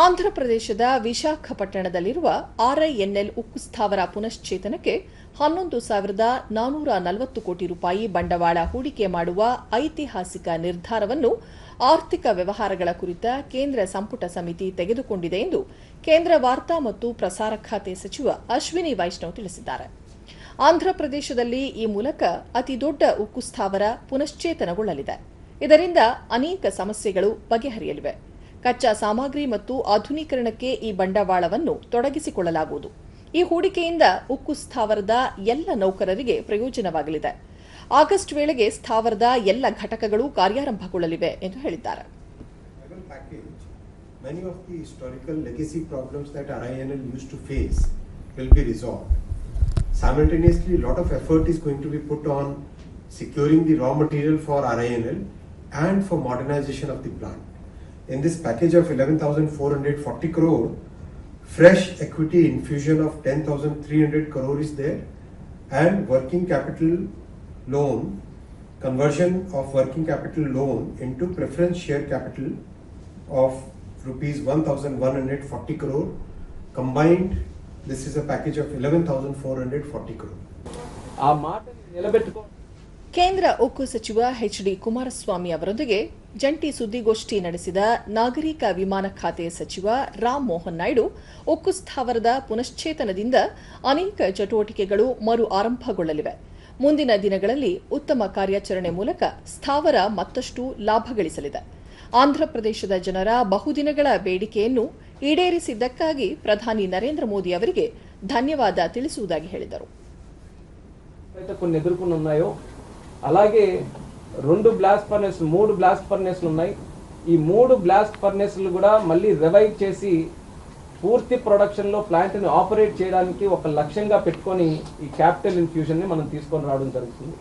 ಆಂಧ್ರಪ್ರದೇಶದ ವಿಶಾಖಪಟ್ಟಣದಲ್ಲಿರುವ ಆರ್ಐಎನ್ಎಲ್ ಉಕ್ಕು ಸ್ಥಾವರ ಪುನಶ್ಚೇತನಕ್ಕೆ ಹನ್ನೊಂದು ಸಾವಿರದ ನಾನೂರ ನಲವತ್ತು ಕೋಟಿ ರೂಪಾಯಿ ಬಂಡವಾಳ ಹೂಡಿಕೆ ಮಾಡುವ ಐತಿಹಾಸಿಕ ನಿರ್ಧಾರವನ್ನು ಆರ್ಥಿಕ ವ್ಯವಹಾರಗಳ ಕುರಿತ ಕೇಂದ್ರ ಸಂಪುಟ ಸಮಿತಿ ತೆಗೆದುಕೊಂಡಿದೆ ಎಂದು ಕೇಂದ್ರ ವಾರ್ತಾ ಮತ್ತು ಪ್ರಸಾರ ಖಾತೆ ಸಚಿವ ಅಶ್ವಿನಿ ವೈಷ್ಣವ್ ತಿಳಿಸಿದ್ದಾರೆ. ಆಂಧ್ರಪ್ರದೇಶದಲ್ಲಿ ಈ ಮೂಲಕ ಅತಿದೊಡ್ಡ ಉಕ್ಕು ಸ್ಥಾವರ ಪುನಶ್ಚೇತನಗೊಳ್ಳಲಿದೆ. ಇದರಿಂದ ಅನೇಕ ಸಮಸ್ಯೆಗಳು ಬಗೆಹರಿಯಲಿವೆ. ಕಚ್ಚಾ ಸಾಮಗ್ರಿ ಮತ್ತು ಆಧುನೀಕರಣಕ್ಕೆ ಈ ಬಂಡವಾಳವನ್ನು ತೊಡಗಿಸಿಕೊಳ್ಳಲಾಗುವುದು. ಈ ಹೂಡಿಕೆಯಿಂದ ಉಕ್ಕು ಸ್ಥಾವರದ ಎಲ್ಲ ನೌಕರರಿಗೆ ಪ್ರಯೋಜನವಾಗಲಿದೆ. ಆಗಸ್ಟ್ ವೇಳೆಗೆ ಸ್ಥಾವರದ ಎಲ್ಲ ಘಟಕಗಳು ಕಾರ್ಯಾರಂಭಗೊಳ್ಳಲಿವೆ ಎಂದು ಹೇಳಿದ್ದಾರೆ. Simultaneously, a lot of effort is going to be put on securing the raw material for RINL and for modernization of the plant. in this package of 11,440 crore, fresh equity infusion of 10,300 crore is there, and working capital loan, conversion of working capital loan into preference share capital of rupees 1,140 crore. Combined, this is a package of 11,440 crore. ಕೇಂದ್ರ ಉಕ್ಕು ಸಚಿವ H Kumaraswamy ಅವರೊಂದಿಗೆ ಜಂಟಿ ಸುದ್ದಿಗೋಷ್ಠಿ ನಡೆಸಿದ ನಾಗರಿಕ ವಿಮಾನ ಖಾತೆ ಸಚಿವ ರಾಮ್ ಮೋಹನ್ ನಾಯ್ಡು ಉಕ್ಕು ಸ್ಥಾವರದ ಪುನಶ್ಚೇತನದಿಂದ ಅನೇಕ ಚಟುವಟಿಕೆಗಳು ಮರು ಆರಂಭಗೊಳ್ಳಲಿವೆ. ಮುಂದಿನ ದಿನಗಳಲ್ಲಿ ಉತ್ತಮ ಕಾರ್ಯಾಚರಣೆ ಮೂಲಕ ಸ್ಥಾವರ ಮತ್ತಷ್ಟು ಲಾಭ ಗಳಿಸಲಿದೆ. ಆಂಧ್ರಪ್ರದೇಶದ ಜನರ ಬಹುದಿನಗಳ ಬೇಡಿಕೆಯನ್ನು ಈಡೇರಿಸಿದ್ದಕ್ಕಾಗಿ ಪ್ರಧಾನಿ ನರೇಂದ್ರ ಮೋದಿ ಅವರಿಗೆ ಧನ್ಯವಾದ ತಿಳಿಸುವುದಾಗಿ ಹೇಳಿದರು. రెండు బ్లాస్ట్ ఫర్నెస్ మూడు బ్లాస్ట్ ఫర్నెస్లు ఉన్నాయి. ఈ మూడు బ్లాస్ట్ ఫర్నెస్లు కూడా మళ్ళీ రివైవ్ చేసి పూర్తి ప్రొడక్షన్లో ప్లాంట్ని ఆపరేట్ చేయడానికి ఒక లక్ష్యంగా పెట్టుకొని ఈ క్యాపిటల్ ఇన్ఫ్యూజన్ని మనం తీసుకొని రావడం జరుగుతుంది.